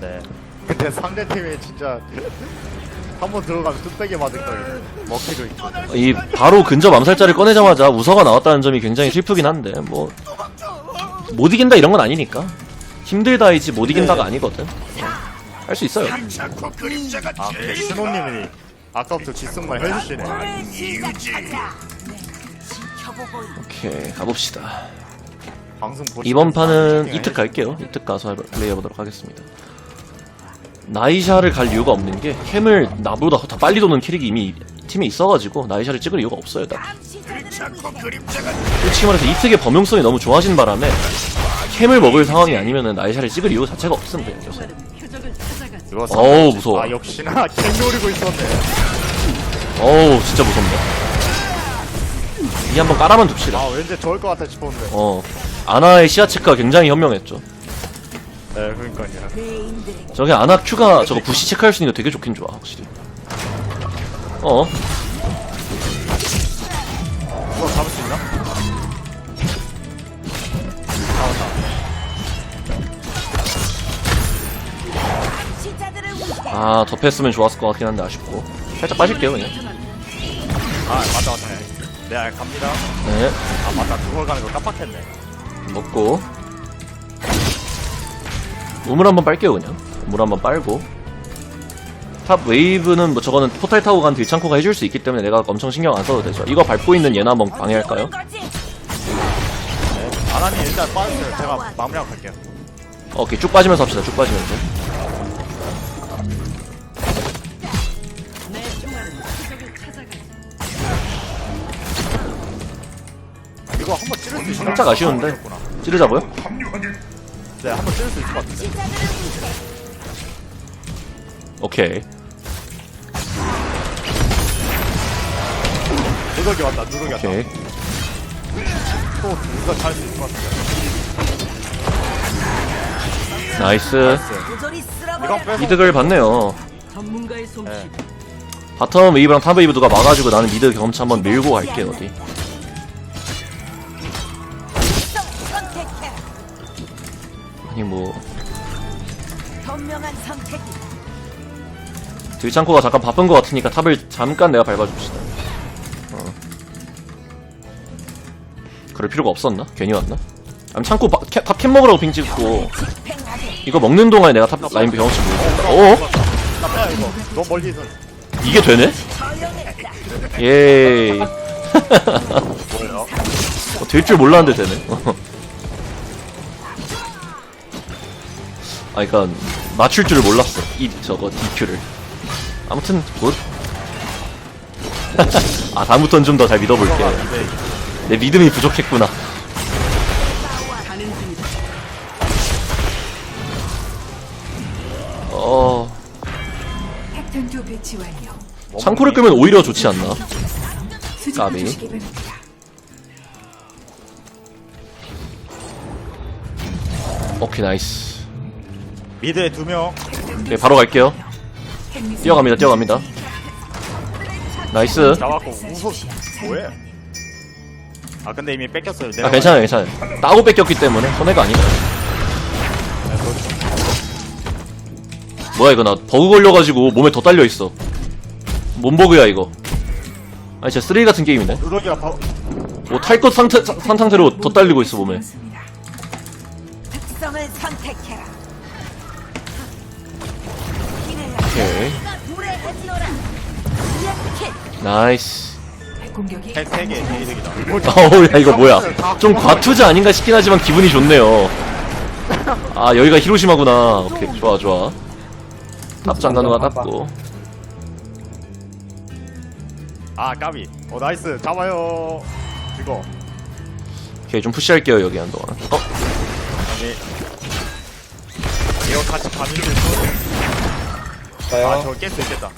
네. 근데 상대 팀이 진짜 한 번 들어가면 뚝배기 맞을 거예요. 먹히고 있죠. 이 바로 근접 암살자를 꺼내자마자 우서가 나왔다는 점이 굉장히 슬프긴 한데 뭐 못 이긴다 이런 건 아니니까 힘들다이지 못 이긴다가 아니거든 할 수 있어요 아, 근데 신호님이 아까부터 지승만 해주시네. 오케이 가봅시다 방송 이번 판은 이특 갈게요 이특 가서 플레이해보도록 하겠습니다 나이샤를 갈 이유가 없는 게 캠을 나보다 더 빨리 도는 캐릭이 이미 팀에 있어가지고 나이샤를 찍을 이유가 없어요 딱 솔직히 말해서 이특의 범용성이 너무 좋아진 바람에 캠을 먹을 상황이 아니면은 나이샤를 찍을 이유 자체가 없습니다 이거 어우, 무서워. 아 역시나 캔 노리고 있었네. 어우 진짜 무섭네 이 한번 깔아만 둡시다 아 왠지 좋을 것 같아 싶었는데. 어 아나의 시야 체크가 굉장히 현명했죠 네, 그러니까요. 저게 아나 큐가 저거 부시 체크할 수 있는 게 되게 좋긴 좋아 확실히 어 이거 잡을 수 있나? 아, 더 뺐으면 좋았을 것 같긴 한데 아쉽고. 살짝 빠질게요, 그냥. 아 맞다 맞다. 네, 알- 갑니다. 네, 아 맞다, 그걸 가는 거 깜빡했네. 먹고. 우물 한번 빨게요, 그냥. 우물 한번 빨고. 탑 웨이브는 뭐 저거는 포탈 타고 간 딜창코가 해줄 수 있기 때문에 내가 엄청 신경 안 써도 되죠. 이거 밟고 있는 얘나 한번 방해할까요? 네. 아나님 일단 빠졌어요. 제가 마무리하고 갈게요. 오케이, 쭉 빠지면서 합시다, 쭉 빠지면서. 이거 한번 찌를 수 있나? 살짝 아쉬운데. 아. 찌르자고요? 네, 한번 찌를 수 있을 것 같은데. 오케이. 누더기 왔다, 누더기 왔다. 오케이. 또 우리가 잘수 있을 것 같은데. 나이스. 이건 빼서 이득을 봤네요. 전문가의 솜씨. 네. 바텀 웨이브랑 탑 웨이브 누가 막아주고 나는 미드 경험치 한번 밀고 갈게 어디 아니 뭐 현명한 선택이. 들창코가 잠깐 바쁜 것 같으니까 탑을 잠깐 내가 밟아줍시다 어. 그럴 필요가 없었나? 괜히 왔나? 아니 창고 바, 캐, 탑캠 먹으라고 핑 찍고 이거 먹는 동안에 내가 탑 라인 경험치 모르겠다 어? 나 빼야 이거. 너무 멀리 있어. 이게 되네? 예이 뭐예요? 어, 될줄 몰랐는데 되네. 아, 그니까, 맞출 줄을 몰랐어. 이, 저거, DQ를. 아무튼, 굿. 아, 다음부턴 좀 더 잘 믿어볼게. 내 믿음이 부족했구나. 어. 창고를 끄면 오히려 좋지 않나? 까비. 오케이, 나이스. 미드에 두 명. 오케이, 바로 갈게요. 뛰어갑니다, 뛰어갑니다. 나이스. 잡았고 우소 뭐해? 아 근데 이미 뺏겼어요. 아, 괜찮아요, 괜찮아요. 따고 뺏겼기 때문에 손해가 아니다. 뭐야 이거 나 버그 걸려가지고 몸에 더 딸려 있어. 뭔 버그야 이거? 아니 진짜 쓰레기 같은 게임이네. 누더기가. 뭐탈 것 상태 산 상태로 더 딸리고 있어 몸에. 특성을 선택해라. 오케이. 나이스. 공격이 핵세개 개이득이다. 어우 야 이거 뭐야? 좀 과투자 아닌가 싶긴 하지만 기분이 좋네요. 아 여기가 히로시마구나. 오케이 좋아 좋아. 탑장 가능하 땄고. 아 까비. 어 나이스. 잡아요. 이거. 오케이 좀 푸시할게요 여기 한동안. 어 아니. 이거 같이 가 는줄 아, 저거 깰 수 있겠다.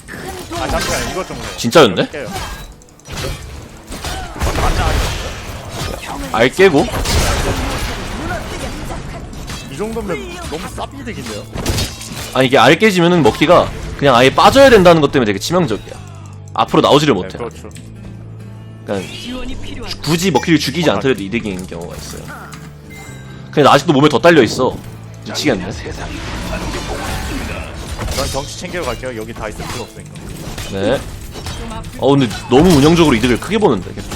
아, 잠시만, 이것 좀 해. 진짜였네? 깨요. 알 깨고. 이 정도면 너무 쌉이득인데요? 아니 이게 알 깨지면은 먹기가 그냥 아예 빠져야 된다는 것 때문에 되게 치명적이야. 앞으로 나오지를 네, 못해. 그렇죠. 그러니까 지원이 필요한. 굳이 먹기를 죽이지 않더라도 이득인 경우가 있어요. 근데 나 아직도 몸에 더 딸려 있어. 미치겠네. 전 경치 챙겨 갈게요. 여기 다 있을 필요 없으니까. 네. 어 근데 너무 운영적으로 이득을 크게 보는데 계속.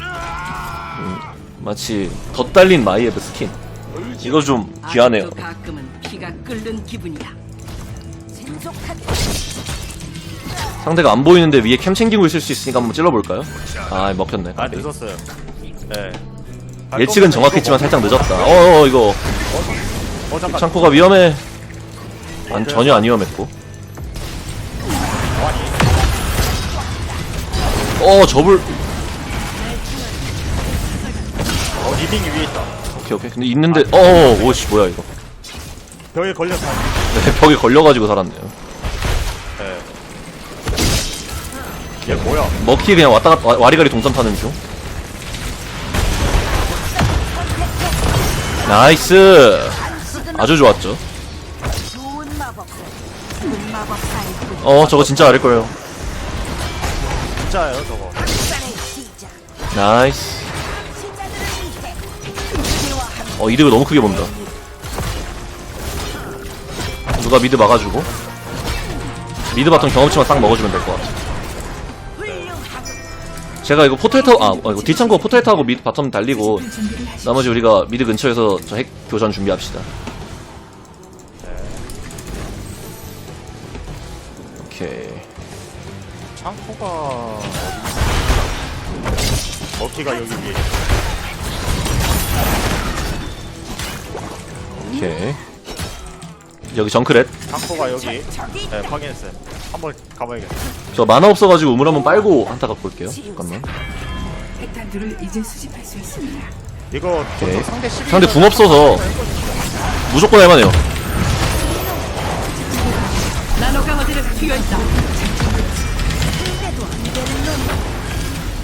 음, 마치 덧달린 마이에브 스킨. 이거 좀 귀하네요. 아직도 가끔은 피가 끓는 기분이야. 신속한 상대가 안 보이는데 위에 캠 챙기고 있을 수 있으니까 한번 찔러볼까요? 아 먹혔네. 아 늦었어요. 네. 갈 예측은 거면 정확했지만 이거 살짝 늦었다. 어어 이거 뭐- 어 잠깐. 창고가 위험해. 안 전혀 안 위험했고. 어 접을 어 리빙이 위에 있다. 오케이 오케이 근데 있는데 어 오씨 뭐야 이거 벽에 걸려서. 네, 벽에 걸려가지고 살았네요 네. 얘 뭐야? 먹히 그냥 왔다 갔다 와- 와리가리 동선 타는 중 나이스 아주 좋았죠 어 저거 진짜 아릴 거예요 진짜예요 저거. 나이스 어 이득을 너무 크게 본다 누가 미드 막아주고 미드 바텀 경험치만 딱 먹어주면 될 것 같아. 제가 이거 포탈 타고 아 어, 이거 뒷창고 포탈 타고 미드 바텀 달리고. 나머지 우리가 미드 근처에서 저 핵 교전 준비합시다. 오케이. 창고가 어디? 먹기가 여기 위에. 오케이. 여기 정크렛. 창고가 여기. 네 확인했어요. 한번 가봐야겠어. 저 만화 없어가지고 우물 한번 빨고 한타 갖고 올게요. 잠깐만. 핵탄두를 이제 수집할 수 있습니다. 이거 오케이. 상대 12. 상대 궁 없어서 무조건 할만해요. 투여했다.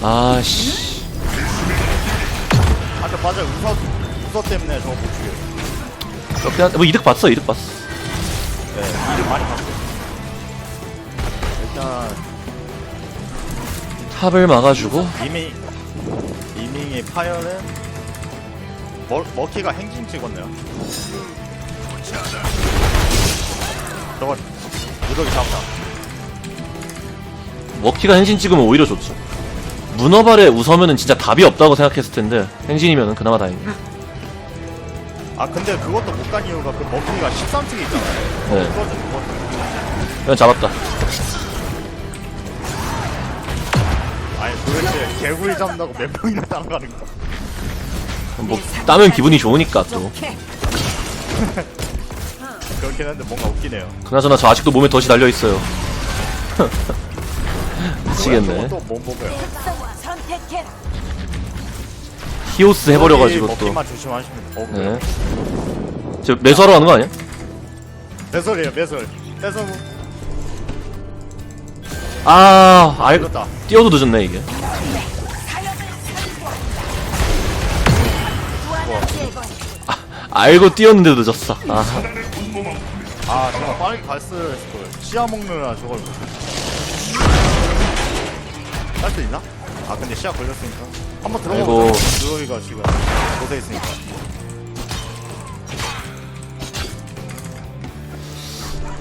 아씨. 아까 맞아 우서 우서 때문에 저거 못 죽여요. 그냥 뭐 이득 봤어, 이득 봤어. 네 이득 많이 봤어. 일단 탑을 막아주고 이미 이밍의 파열은 먹 먹기가 행진 찍었네요. 저거 무더기 잡다. 먹기가 행진 찍으면 오히려 좋죠. 문어발에 웃으면은 진짜 답이 없다고 생각했을 텐데 행진이면은 그나마 다행이에요. 아 근데 그것도 못 간 이유가 그 먹기가 13층에 있잖아요. 네. 그거죠 그거. 그냥 잡았다. 아니 도대체 개구리 잡는다고 몇 명이나 따라가는 거? 뭐 따면 기분이 좋으니까 또. 그렇긴 한데 뭔가 웃기네요. 그나저나 저 아직도 몸에 덫이 달려 있어요. 미치겠네. 또못 먹어요. 히오스 해버려가지고 또. 먹기만 조심하시면. 어, 네. 저 매수하러 가는 거 아니야? 매설이에요 매설. 매설 아, 알, 이겼다. 뛰어도 늦었네 이게. 제거. 알고 뛰었는데도 늦었어. 아, 아 정말 빨리 갔을 걸. 씨앗 먹느라 저걸. 할 수 있나? 아 근데 씨앗 걸렸으니까. 한번 들어가. 아이고. 누더기가 지금 곳에 있으니까.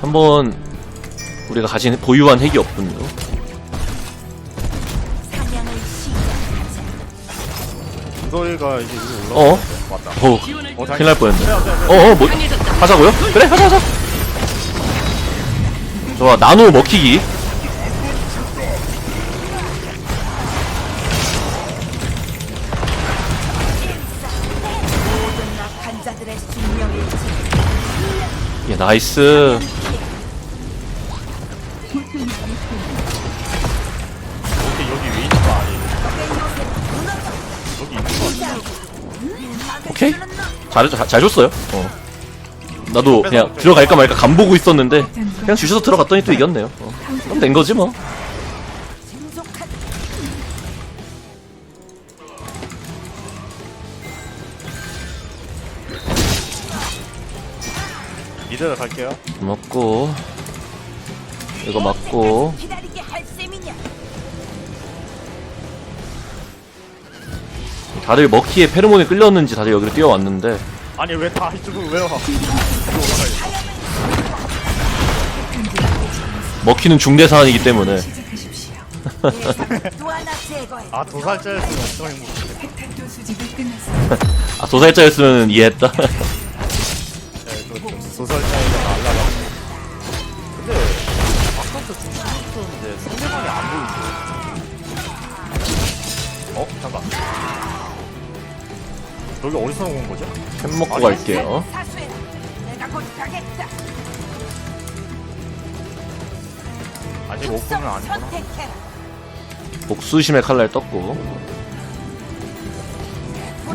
한번 우리가 가진 보유한 핵이 없군요. 사냥을 시작하자. 누더기가 이제 위로 어? 올라가. 맞다. 어, 어, 큰일 날 뻔했네. 네, 네, 네. 어, 어, 뭐, 하자고요? 그래, 하자, 하자. 좋아, 나노 먹히기. 예, 나이스. 여기 여기 위에 있는 거 아니에요? 여기 있는 거 오케이. 잘, 잘, 잘 줬어요. 어. 나도 그냥 들어갈까 말까 간 보고 있었는데, 그냥 주셔서 들어갔더니 또 이겼네요. 어. 그럼 된 거지 뭐. 미드를 갈게요. 먹고, 이거 맞고, 기다리게 할 셈이냐? 다들 먹기에 페로몬에 끌렸는지 다들 여기로 뛰어왔는데, 아니 왜 다 이쪽으로 왜 와? 먹히는 중대 사안이기 때문에 시작하십시오. 아 도살자였으면 엄청 행복해. 핵탄두 수집이 끝났습니다. 아 도살자였으면 이해했다. 네, 그 도살자에서 날라가. 근데 아까부터 쓰는데 상대방이 안 보이지. 어 잠깐. 여기 어디서 온 거죠? 햄 먹고 갈게요. 아직 오픈은 아니구나. 복수심의 칼날 떴고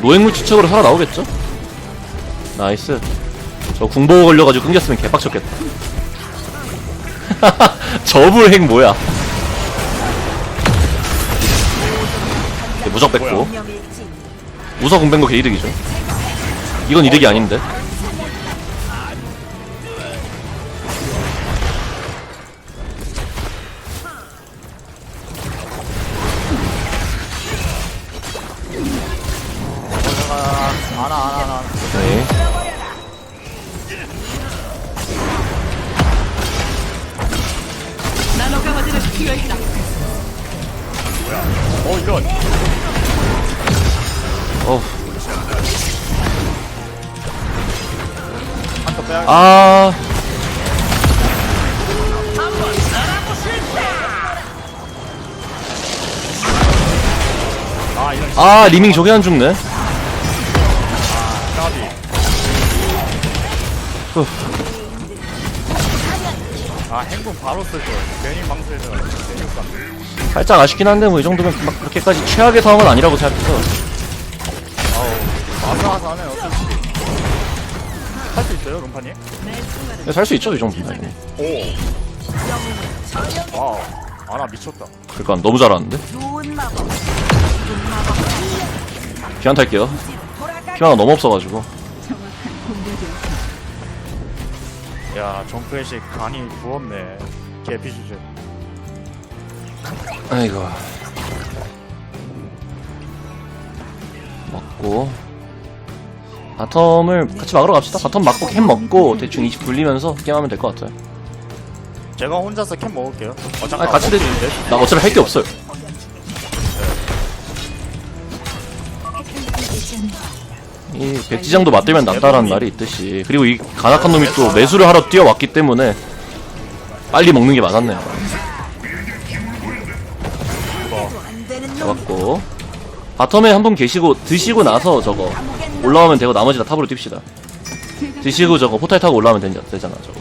노획물 추적으로 살아 나오겠죠? 나이스. 저 궁보고 걸려가지고 끊겼으면 개빡쳤겠다. 저불 핵 뭐야? 네, 무적 뺐고 무석 공뺀 거 개이득이죠. 이건 이득이 아닌데. 아, 안아 안아 안아. 네. 나노 강화제를 투여했다. 어 이런. 어, 빼야. 아, 아 이런. 아, 리밍 저게 안 죽네. 까비. 후. 아 행군 바로 쓸 걸. 괜히 망설여서. 살짝 아쉽긴 한데 뭐 이 정도면 막 그렇게까지 최악의 상황은 아니라고 생각해서 아우 아사아사하네 어쩔 할수 있어요 롬파님? 살수 있죠 이 정도면. 오. 와우. 아나 미쳤다. 그러니까 너무 잘하는데. 피안 탈게요. 피아가 너무 없어가지고. 야 정크의식 간이 부었네. 개피 주제. 아이고. 먹고. 바텀을 같이 막으러 갑시다. 바텀 막고 캠 먹고 대충 20 굴리면서 게임하면 될 것 같아요. 제가 혼자서 캠 먹을게요. 어 잠깐. 아니 같이 되지. 나 어차피 할 게 없어요. 이 백지장도 맞들면 낫다라는 말이 있듯이 그리고 이 가나칸 놈이 또 매수를 하러 뛰어왔기 때문에 빨리 먹는 게 맞았네요. 잡았고 바텀에 한 분 계시고 드시고 나서 저거 올라오면 되고 나머지 다 탑으로 뜁시다. 드시고 저거 포탈 타고 올라오면 되냐, 되잖아 저거.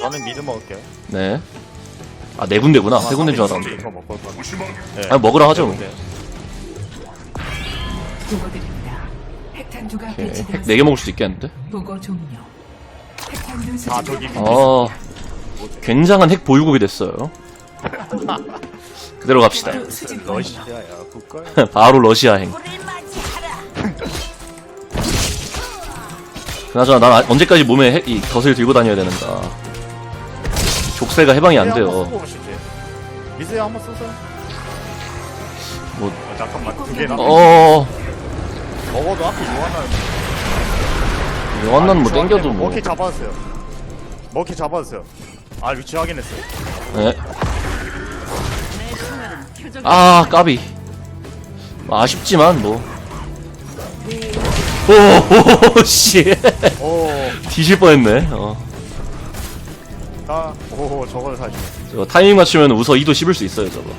저는 미드 먹을게요. 네. 아 네 군데구나. 세 군데 줄 알았는데. 먹을. 네. 아니 먹으라 하죠. 뭐. 네. 보고드립니다. 핵탄두가 오케이. 배치되었습니다. 핵 4개 먹을 수도 있겠는데? 보고 종료. 핵탄두 아 수집 저기 어, 굉장한 핵 보유국이 됐어요. 그대로 갑시다. 러시아야 국가야. 바로 러시아행. 그나저나 난 아- 언제까지 몸에 핵, 이 덫을 들고 다녀야 되는가. 족쇄가 해방이 안 돼요. 미세요 한번 쓰세요. 뭐- 어, 잠깐만 두 개나. 어, 먹어도 앞에 요한나. 영원난 뭐 땡겨도 뭐. 먹기 잡아주세요. 먹기 잡아주세요. 아 위치 확인했어요. 네. 아, 까비. 뭐 아쉽지만 뭐. 오, 오, 씨. 오, 뒤질 뻔했네. 어. 나, 오 저걸 사지. 저거 타이밍 맞추면 웃어 2도 씹을 수 있어요, 저거.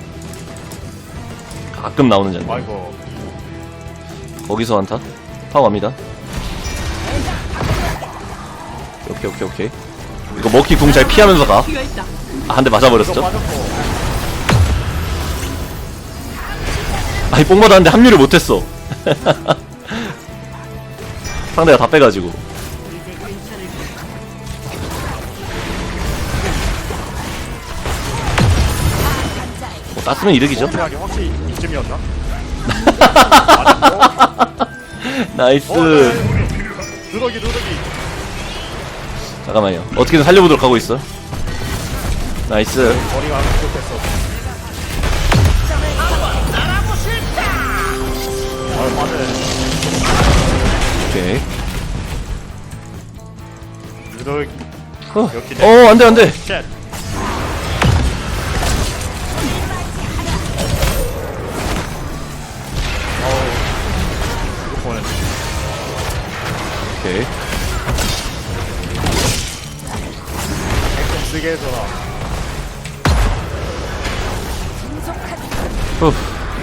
가끔 나오는 장면. 아이고. 거기서 한타? 갑니다. 오케이, 오케이, 오케이. 이거 먹기 궁 잘 피하면서 가. 투여했다. 아, 한대 이거 맞아버렸죠? 아니, 뽕 맞았는데 합류를 못했어. 상대가 다 빼가지고. 뭐, 땄으면 이득이죠? 확실히 이쯤이었나? 나이스. 어, 네. 누더기 누더기. 잠깐만요. 어떻게든 살려보도록 하고 있어. 나이스. 머리가. 아 맞네. 오케이. 유도 어, 어 안돼 안돼. 쉣. 오케이. 좀 쓰게 해줘라. 후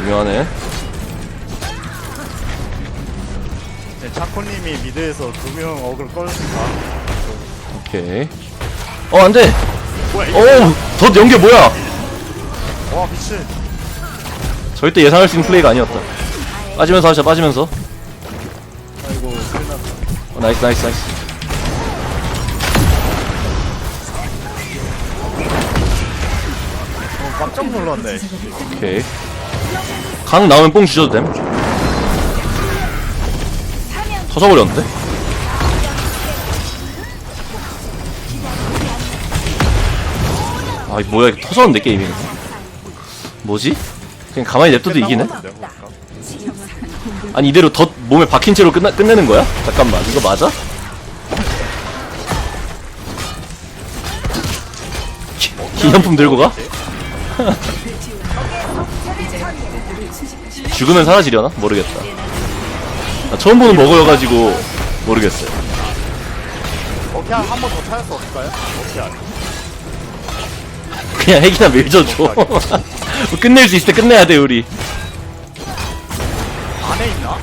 유명하네 차코님이 미드에서 두 명 어그로 꺼줬습니다 오케이. 어 안 돼! 뭐야 이거 어덧 연계 뭐야? 와 미친. 절대 예상할 수 있는 플레이가 아니었다. 빠지면서 하자 빠지면서. 아이고 큰일 났다. 어, 나이스 나이스 나이스. 어, 깜짝 놀랐네. 오케이. 강 나오면 뽕 주셔도 됨 터져버렸는데? 아 뭐야 이거 터졌는데 게임이 뭐지? 그냥 가만히 냅둬도 이기네? 아니 이대로 덧 몸에 박힌 채로 끝나, 끝내는 거야? 잠깐만 이거 맞아? 기- 기념품 들고 가? 죽으면 사라지려나? 모르겠다 아, 처음 보는 먹어여가지고 모르겠어요 오케이 한 번 더 찾을 수 없을까요? 하지? 그냥 핵이나 밀져줘 뭐 끝낼 수 있을 때 끝내야 돼 우리 안에 있나?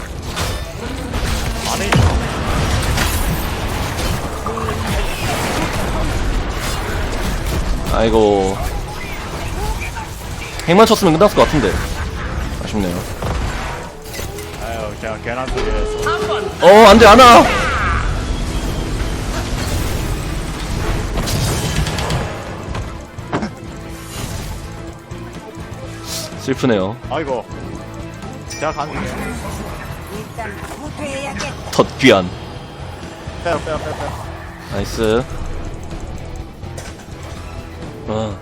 안에 있나? 아이고 핵만 쳤으면 끝났을 것 같은데 아쉽네요 괜한 소리 해서 어 안돼 안와. 슬프네요. 아이고. 제가 가는 중 덧귀한. 빼요 빼요 빼요 빼요. 나이스. 어.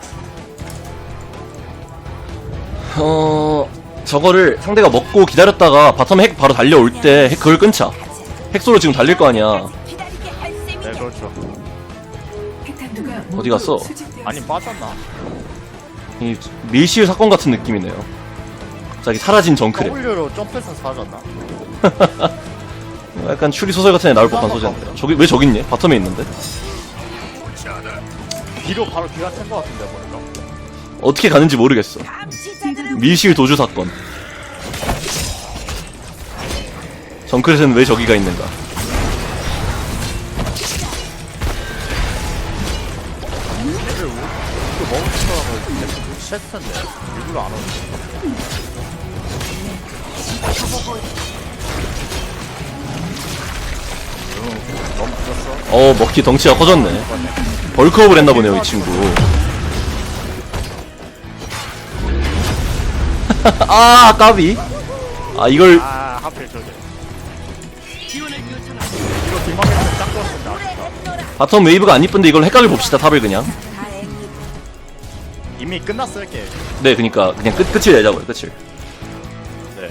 어 저거를 상대가 먹고 기다렸다가 바텀 핵 바로 달려올 때 핵 그걸 끊자. 핵소로 지금 달릴 거 아니야. 네 그렇죠. 어디 갔어? 아니 빠졌나? 이 밀실 사건 같은 느낌이네요. 갑자기 사라진 정크랩 W로 점프해서 사라졌나? 약간 추리 소설 같은 애 나올 법한 소재인데. 저기 왜 저기 있니? 바텀에 있는데? 뒤로 바로 기가 챈거 같은데 보니까. 어떻게 가는지 모르겠어. 밀실 도주 사건 정크렛은 왜 저기가 있는가? 어 먹기 덩치가 커졌네. 벌크업을 했나 보네요 이 친구. 아 까비. 아 이걸 아 하필 저게. 바텀 웨이브가 안 이쁜데 이걸 헷갈려 봅시다 탑을 그냥. 이미 끝났어요 게임 네 그니까 그냥 끝, 끝을 내자고요 끝을. 네.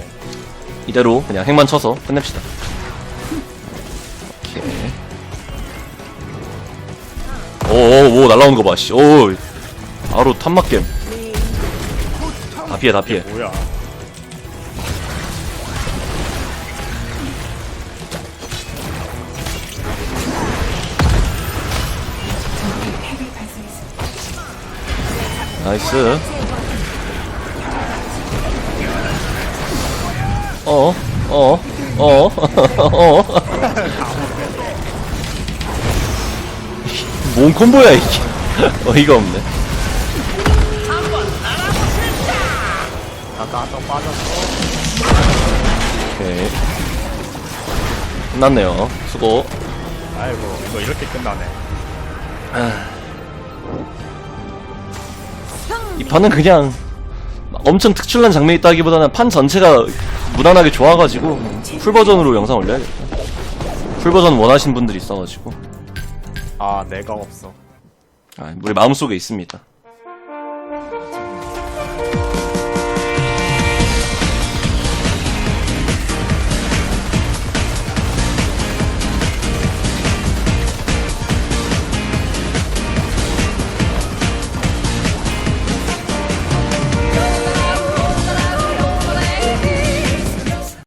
이대로 그냥 핵만 쳐서 끝냅시다. 오케이. 오오 날라오는 거 봐, 씨. 오, 바로 탑막겜. 다 피해, 다 피해. 뭐야 나이스. 어, 어, 어, 어. 뭔 콤보야, 이게. 어이가 없네. 아까 한턱 빠졌어 오케이. 끝났네요. 수고. 아이고 이거 이렇게 끝나네 이 판은 그냥 엄청 특출난 장면이 있다기보다는 판 전체가 무난하게 좋아가지고 풀 버전으로 영상 올려야겠다. 풀 버전 원하신 분들이 있어가지고 아 내가 없어 아, 우리 마음속에 있습니다.